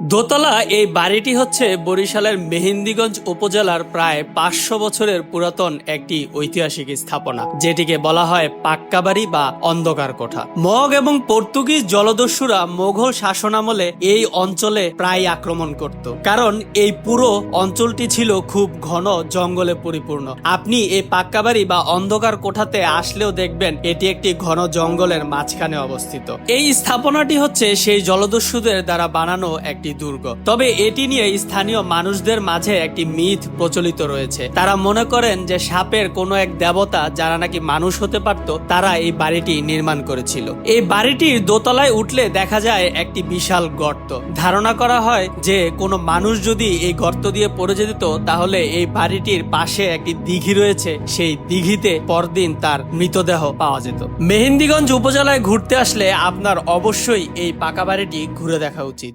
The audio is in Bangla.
দোতলা এই বাড়িটি হচ্ছে বরিশালের মেহেন্দিগঞ্জ উপজেলার প্রায় পাঁচশো বছরের পুরাতন একটি ঐতিহাসিক স্থাপনা, যেটিকে বলা হয় পাক্কা বাড়ি বা অন্ধকার কোঠা। মগ এবং পর্তুগিজ জলদস্যুরা মোঘল শাসনামলে এই অঞ্চলে প্রায় আক্রমণ করত, কারণ এই পুরো অঞ্চলটি ছিল খুব ঘন জঙ্গলে পরিপূর্ণ। আপনি এই পাক্কা বাড়ি বা অন্ধকার কোঠাতে আসলেও দেখবেন এটি একটি ঘন জঙ্গলের মাঝখানে অবস্থিত। এই স্থাপনাটি হচ্ছে সেই জলদস্যুদের দ্বারা বানানো একটি দুর্গ। তবে এটি নিয়ে স্থানীয় মানুষদের মাঝে একটি মিথ প্রচলিত রয়েছে। তারা মনে করেন যে সাপের কোনো এক দেবতা যারা নাকি মানুষ হতে পারত, তারা এই বাড়িটি নির্মাণ করেছিল। এই বাড়িটির দোতলায় উঠলে দেখা যায় একটি বিশাল গর্ত। ধারণা করা হয় যে কোনো মানুষ যদি এই গর্ত দিয়ে পড়ে যেত, তাহলে এই বাড়িটির পাশে একটি দিঘি রয়েছে। সেই দিঘিতে পরদিন তার মৃতদেহ পাওয়া যেত। মেহেন্দিগঞ্জ উপজেলায় ঘুরতে আসলে আপনার অবশ্যই এই পাকা বাড়িটি ঘুরে দেখা উচিত।